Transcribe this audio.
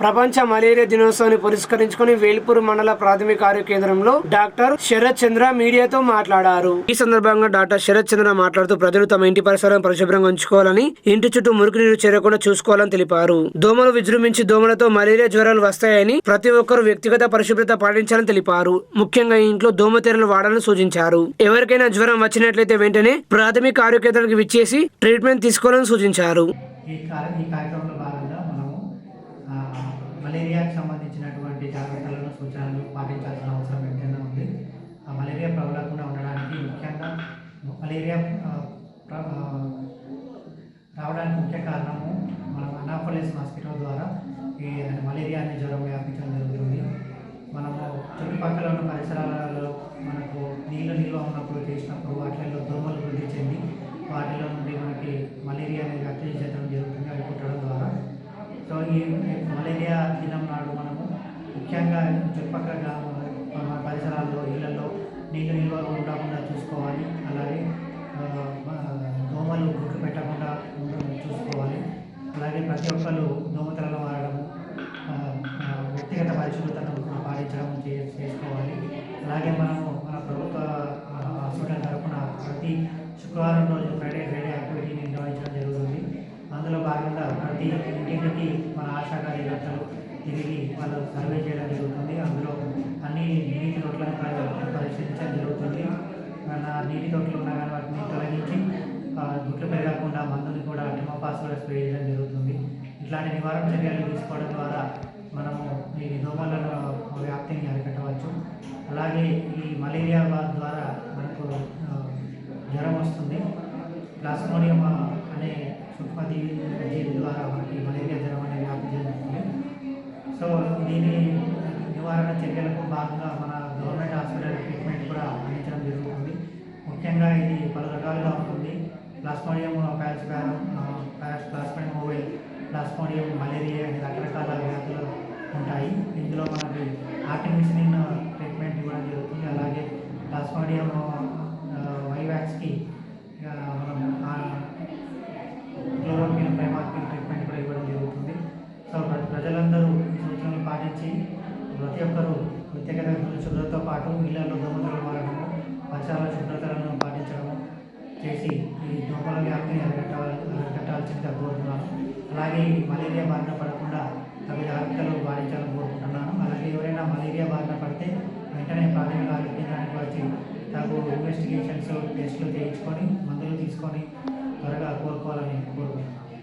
ప్రపంచ మలేరియా దినోత్సవాన్ని పురస్కరించుకుని వేల్పూర్ మండల ప్రాథమిక ఆరోగ్య కేంద్రంలో డాక్టర్ శరత్ చంద్ర మీడియాతో మాట్లాడారు. ఈ సందర్భంగా డాక్టర్ శరత్ చంద్ర మాట్లాడుతూ ప్రజలు తమ ఇంటి పరిసరాలను పరిశుభ్రంగా ఉంచుకోవాలని ఇంటి చుట్టూ మురికి నీరు చేరకుండా చూసుకోవాలని తెలిపారు. దోమలు విజృంభించి దోమలతో మలేరియా జ్వరాలు వస్తాయని ప్రతి ఒక్కరూ వ్యక్తిగత పరిశుభ్రత పాటించాలని తెలిపారు. ముఖ్యంగా ఇంట్లో దోమతెరలు వాడాలని సూచించారు. ఎవరికైనా జ్వరం వచ్చినట్లయితే వెంటనే ప్రాథమిక ఆరోగ్య కేంద్రానికి విచ్చేసి ట్రీట్మెంట్ తీసుకోవాలని సూచించారు. ఈ కార్యక్రమంలో భాగంగా మనము మలేరియాకి సంబంధించినటువంటి జాగ్రత్తలను సూచనలు పాటించాల్సిన అవసరం ఎంతైనా ఉంది. ఆ మలేరియా ప్రబలకుండా ఉండడానికి ముఖ్యంగా మలేరియా రావడానికి ముఖ్య కారణము మనం అనాఫోలిస్ మాస్కిటో ద్వారా ఈ మలేరియా అనే జ్వరం వ్యాపించడం జరుగుతుంది. మనము చుట్టుపక్కల ఉన్న పరిసరాలలో మనకు నీళ్ళు నిల్వ ఉన్నప్పుడు చేసినప్పుడు వాటిల్లో దోమలు వృద్ధి చెంది వాటిలో నుండి మనకి మలేరియా అనేది వ్యాప్తి చెందడం జరుగుతుంది అవి కుట్టడం ద్వారా సో ఈ మలేరియా దినం నాడు మనము ముఖ్యంగా చుట్టుపక్కల మన పరిసరాల్లో ఇళ్ళలో నీళ్ళు నిల్వ ఉండకుండా చూసుకోవాలి. అలాగే దోమలు గుడ్లు పెట్టకుండా చూసుకోవాలి. అలాగే ప్రతి ఒక్కరు దోమతలను వాడడము వ్యక్తిగత పరిశుభ్రతను పాటించడం చే- చేసుకోవాలి. అలాగే మనము మన ప్రభుత్వ హాస్పిటల్ తరఫున ప్రతి శుక్రవారం రోజు ఫ్రైడే ఫ్రైడే యాక్టివిటీని నిర్వహించడం జరుగుతుంది అందులో భాగంగా ప్రతి ఇంటింటికి మన ఆశా కార్యకర్తలు తిరిగి వాళ్ళు సర్వే చేయడం జరుగుతుంది. అందులో అన్ని నీటి తొట్లను పరిశీలించడం జరుగుతుంది. మన నీటి తొట్లు ఉన్నా కానీ వాటిని తొలగించి గుట్లు పెరగకుండా మందుని కూడా టిమోపాస్ కూడా స్ప్రే చేయడం జరుగుతుంది. ఇట్లాంటి నివారణ చర్యలు తీసుకోవడం ద్వారా మనము ఈ దోమలను వ్యాప్తిని అరికట్టవచ్చు. అలాగే ఈ మలేరియా ద్వారా మనకు జ్వరం వస్తుంది. ప్లాస్మోడియం అనే సూక్ష్మజీవి ద్వారా మనకి మలేరియా జ్వరం అనేది వ్యాప్తి చెందుతుంది సో దీని నివారణ చర్యలకు భాగంగా మన గవర్నమెంట్ హాస్పిటల్ ట్రీట్మెంట్ కూడా అందించడం జరుగుతుంది. ముఖ్యంగా ఇది పలు రకాలుగా ఉంటుంది. Plasmodium falciparum plasmodium ovale plasmodium malaria అనే రకరకాల వ్యాధులు ఉంటాయి. ఇందులో మనకి ఆర్టిమిసినిన్ ట్రీట్మెంట్ ఇవ్వడం జరుగుతుంది. అలాగే ప్లాస్మోడియం వైవాక్స్కి మనం ఆ, క్లోరోక్విన్ ప్రైమాక్విన్ ట్రీట్మెంట్ కూడా ఇవ్వడం జరుగుతుంది సో ప్ర- ప్రజలందరూ ఈ సూచనలు పాటించి ప్రతి ఒక్కరూ వ్యక్తిగత శుభ్రతతో పాటు ఇళ్ళలో దోమల వాడడము పరిసరాల శుభ్రతలను పాటించడము చేసి ఈ దోమల వ్యాప్తిని అరికట్టాలి అరికట్టాల్సిందిగా కోరుతున్నాను. అలాగే ఈ మలేరియా బారిన పడకుండా తగు జాగ్రత్తలు పాటించాలని కోరుకుంటున్నాను. అలాగే ఎవరైనా మలేరియా బారిన పడితే వెంటనే ప్రాథమిక ఆరోగ్య కేంద్రానికి వచ్చి తగు ఇన్వెస్టిగేషన్స్ టెస్టులు చేయించుకొని మందులు తీసుకొని త్వరగా కోరుకోవాలని కోరుకుంటున్నాను.